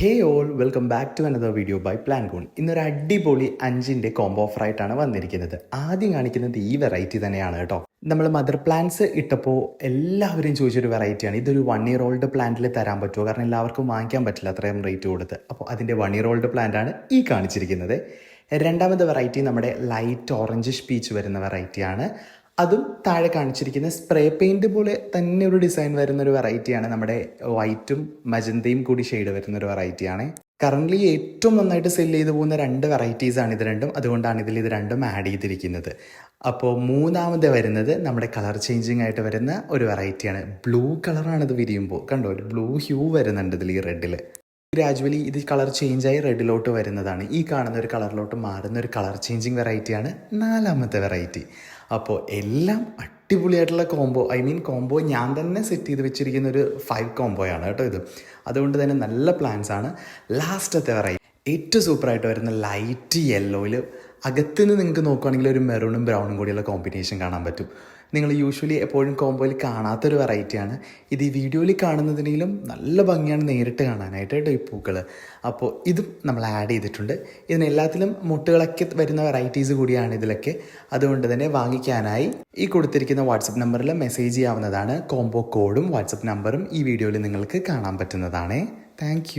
Hey all welcome back to another video by plan gone ഇന്നൊരു അടിപൊളി അഞ്ചിന്റെ combo offer ആയിട്ടാണ് വന്നിരിക്കുന്നത്. ആദ്യം കാണിക്കുന്നത് ഈ വെറൈറ്റി തന്നെയാണ് കേട്ടോ. നമ്മൾ മദർ പ്ലാന്റ്സ് ഇട്ടപ്പോൾ എല്ലാവരും ചോദിച്ചൊരു വെറൈറ്റിയാണ് ഇതൊരു വൺ ഇയർ ഓൾഡ് പ്ലാന്റിൽ തരാൻ പറ്റുമോ? കാരണം എല്ലാവർക്കും വാങ്ങിക്കാൻ പറ്റില്ല അത്രയും റേറ്റ് കൊടുത്ത്. അപ്പോൾ അതിന്റെ വൺ ഇയർ ഓൾഡ് പ്ലാന്റ് ആണ് ഈ കാണിച്ചിരിക്കുന്നത്. രണ്ടാമത്തെ വെറൈറ്റി നമ്മുടെ ലൈറ്റ് ഓറഞ്ച് പീച്ച് വരുന്ന വെറൈറ്റിയാണ് അതും താഴെ കാണിച്ചിരിക്കുന്ന സ്പ്രേ പെയിന്റ് പോലെ തന്നെ ഒരു ഡിസൈൻ വരുന്ന ഒരു വെറൈറ്റിയാണ് നമ്മുടെ വൈറ്റും മജന്തയും കൂടി ഷെയ്ഡ് വരുന്ന ഒരു വെറൈറ്റിയാണ് കറന്റ്ലി ഏറ്റവും നന്നായിട്ട് സെൽ ചെയ്തു പോകുന്ന രണ്ട് വെറൈറ്റീസ് ആണ് ഇത് രണ്ടും. അതുകൊണ്ടാണ് ഇതിൽ ഇത് രണ്ടും ആഡ് ചെയ്തിരിക്കുന്നത്. അപ്പോൾ മൂന്നാമത് വരുന്നത് നമ്മുടെ കളർ ചേഞ്ചിങ് ആയിട്ട് വരുന്ന ഒരു വെറൈറ്റിയാണ് ബ്ലൂ കളറാണ് ഇത് വിരിയുമ്പോൾ കണ്ടോ? ഒരു ബ്ലൂ ഹ്യൂ വരുന്നുണ്ട് ഇതിൽ ഈ റെഡിൽ ഗ്രാജുവലി ഇത് കളർ ചേഞ്ചായി റെഡിലോട്ട് വരുന്നതാണ്. ഈ കാണുന്ന ഒരു കളറിലോട്ട് മാറുന്ന ഒരു കളർ ചേഞ്ചിങ് വെറൈറ്റിയാണ് നാലാമത്തെ വെറൈറ്റി അപ്പോൾ എല്ലാം അടിപൊളിയായിട്ടുള്ള കോംബോ ഐ മീൻ കോംബോ ഞാൻ തന്നെ സെറ്റ് ചെയ്ത് വെച്ചിരിക്കുന്ന ഒരു ഫൈവ് കോംബോയാണ് കേട്ടോ ഇത്. അതുകൊണ്ട് തന്നെ നല്ല പ്ലാൻസ് ആണ്. ലാസ്റ്റത്തെ വെറൈറ്റി ഏറ്റവും സൂപ്പറായിട്ട് വരുന്ന ലൈറ്റ് യെല്ലോയിൽ അകത്തുനിന്ന് നിങ്ങൾക്ക് നോക്കുകയാണെങ്കിൽ ഒരു മെറൂണും ബ്രൗണും കൂടിയുള്ള കോമ്പിനേഷൻ കാണാൻ പറ്റും. നിങ്ങൾ യൂഷ്വലി എപ്പോഴും കോംബോയിൽ കാണാത്തൊരു വെറൈറ്റിയാണ് ഇത് ഈ വീഡിയോയിൽ കാണുന്നതിനേലും നല്ല ഭംഗിയാണ് നേരിട്ട് കാണാനായിട്ട് കേട്ടോ ഈ പൂക്കൾ അപ്പോൾ ഇതും നമ്മൾ ആഡ് ചെയ്തിട്ടുണ്ട്. ഇതിനെല്ലാത്തിലും മുട്ടുകളൊക്കെ വരുന്ന വെറൈറ്റീസ് കൂടിയാണ് ഇതിലൊക്കെ. അതുകൊണ്ട് തന്നെ വാങ്ങിക്കാനായി ഈ കൊടുത്തിരിക്കുന്ന വാട്സപ്പ് നമ്പറിൽ മെസ്സേജ് ചെയ്യാവുന്നതാണ്. കോംബോ കോഡും വാട്സപ്പ് നമ്പറും ഈ വീഡിയോയിൽ നിങ്ങൾക്ക് കാണാൻ പറ്റുന്നതാണ്. താങ്ക്